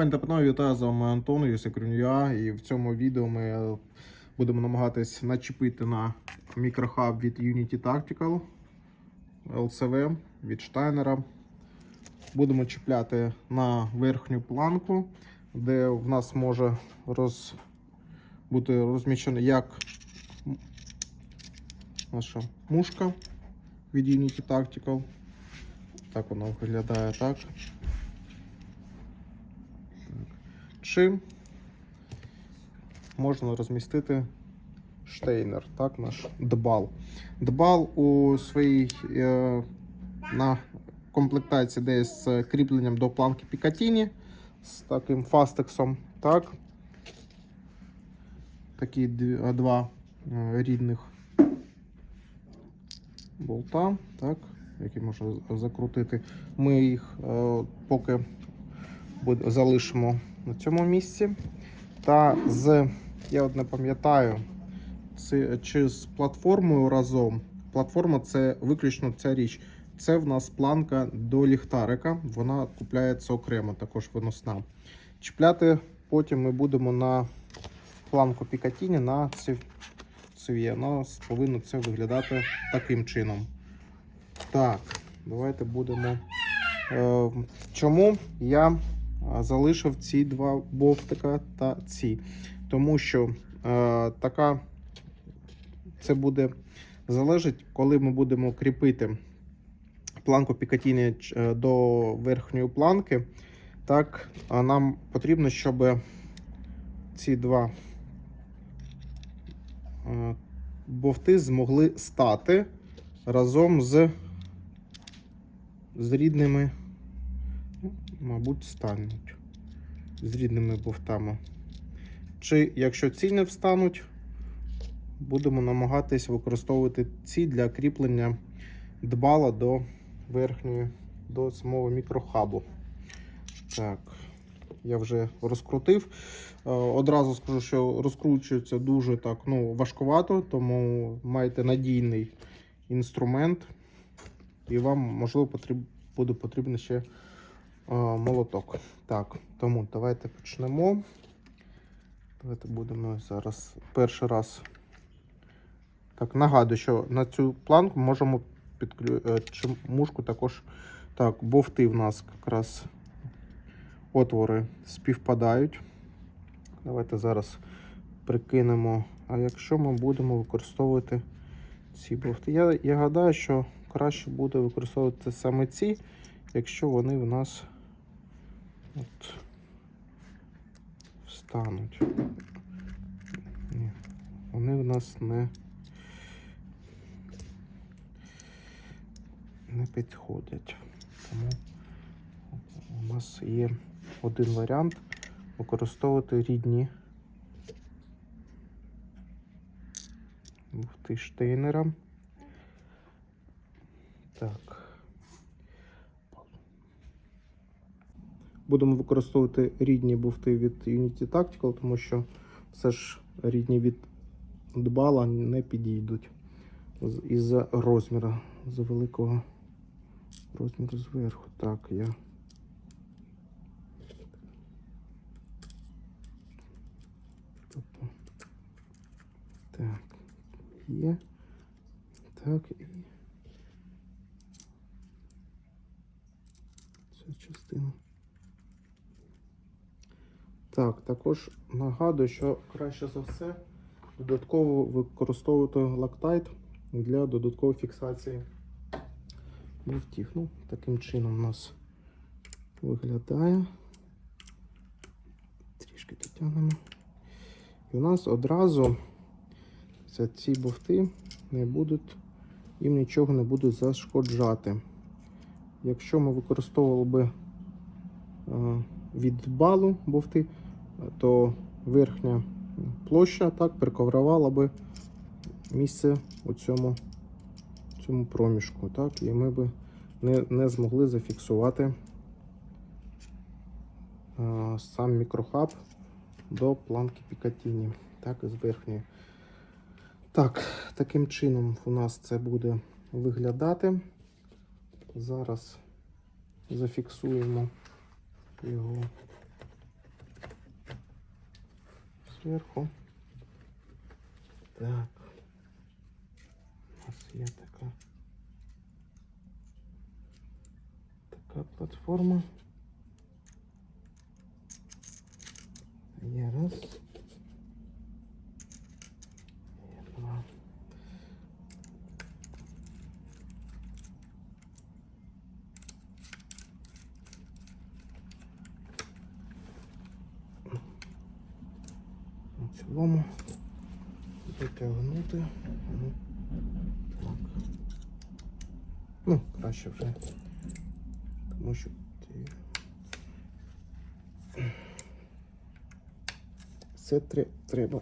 Пані та панове, вітаю з вами Антон, Юсикрюнюа, і в цьому відео ми будемо намагатись начепити на мікрохаб від Unity Tactical LCV від Штайнера. Будемо чіпляти на верхню планку, де в нас може роз... бути розміщена як наша мушка від Unity Tactical. Так воно виглядає так. Чи можна розмістити штейнер, так, наш дбал. Дбал у своїй е, на комплектації десь з кріпленням до планки Пікатіні з таким фастексом. Так. Такі два е, рідних болта, так, які можна закрутити. Ми їх е, поки залишимо на цьому місці. Та з, я от не пам'ятаю, чи з платформою разом. Платформа це виключно ця річ. Це в нас планка до ліхтарика, вона купляється окремо, також виносна. Чіпляти потім ми будемо на планку Пікатіні на. У нас повинно це виглядати таким чином. Так, давайте будемо. Е, чому я залишив ці два бовтика та ці. Тому що е, така це буде залежить, коли ми будемо кріпити планку Пікатіні е, до верхньої планки. Так, нам потрібно, щоб ці два е, бовти змогли стати разом з, з рідними мабуть, стануть з рідними бовтами. Чи якщо ці не встануть, будемо намагатись використовувати ці для кріплення дбала до верхньої, до самого мікрохабу. Так, я вже розкрутив. Е, Одразу скажу, що розкручується дуже так ну, важкувато, тому майте надійний інструмент, і вам, можливо, потріб, буде потрібно ще молоток. Так, тому давайте почнемо. Давайте будемо зараз перший раз. Так, нагадую, що на цю планку можемо підключити мушку також. Так, бовти в нас якраз отвори співпадають. Давайте зараз прикинемо. А якщо ми будемо використовувати ці бовти? Я, я гадаю, що краще буде використовувати саме ці, якщо вони в нас от встануть. Ні, вони в нас не, не підходять. Тому у нас є один варіант використовувати рідні бufти штейнера. Так. Будемо використовувати рідні буфти від Unity Tactical, тому що все ж рідні від дбала не підійдуть із-за розміру, з великого розміру зверху. Так, я. Так, є. Так, і ця частина. Так, також нагадую, що краще за все додатково використовувати лактайт для додаткової фіксації люфтів. Ну, таким чином у нас виглядає. Трішки дотягнемо. І у нас одразу ці бовти не будуть, їм нічого не буде зашкоджати. Якщо ми використовували би е, від балу бовти, то верхня площа так приковрувала би місце у цьому, цьому проміжку. Так, і ми би не, не змогли зафіксувати е, сам мікрохаб до планки Пікатіні, так з верхньої. Так, таким чином у нас це буде виглядати. Зараз зафіксуємо його зверху. Так. У нас є платформа. Цілому витягнути. Ну, так. Ну, краще вже. Тому що тре- треба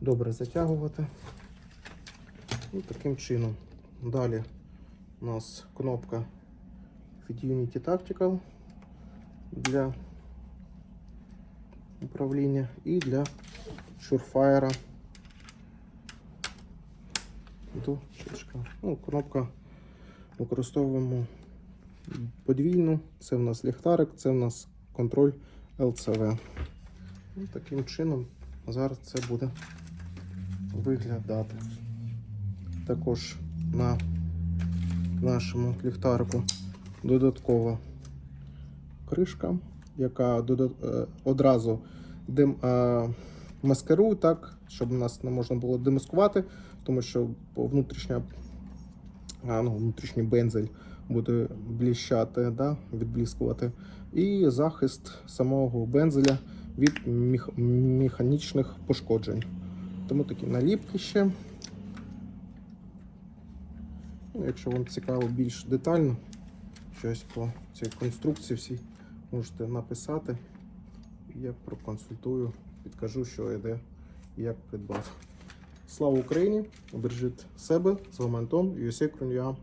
добре затягувати. І таким чином. Далі у нас кнопка Unity Tactical для управління і для Surefire. До чечка. Ну, кнопка використовуємо подвійну. Це в нас ліхтарик, це в нас контроль LCV. І таким чином зараз це буде виглядати. Також на нашому ліхтарику додаткова кришка, яка е, одразу дим, е, маскирує так, щоб нас не можна було демаскувати, тому що внутрішня, ну, внутрішній бензель буде бліщати, да, відблискувати. І захист самого бензеля від міх- механічних пошкоджень. Тому такі наліпки ще. Ну, якщо вам цікаво більш детально щось по цій конструкції всій, можете написати. Я проконсультую, підкажу, що йде і як придбав. Слава Україні! Бережіть себе, з вами Антон, USA Крон'я.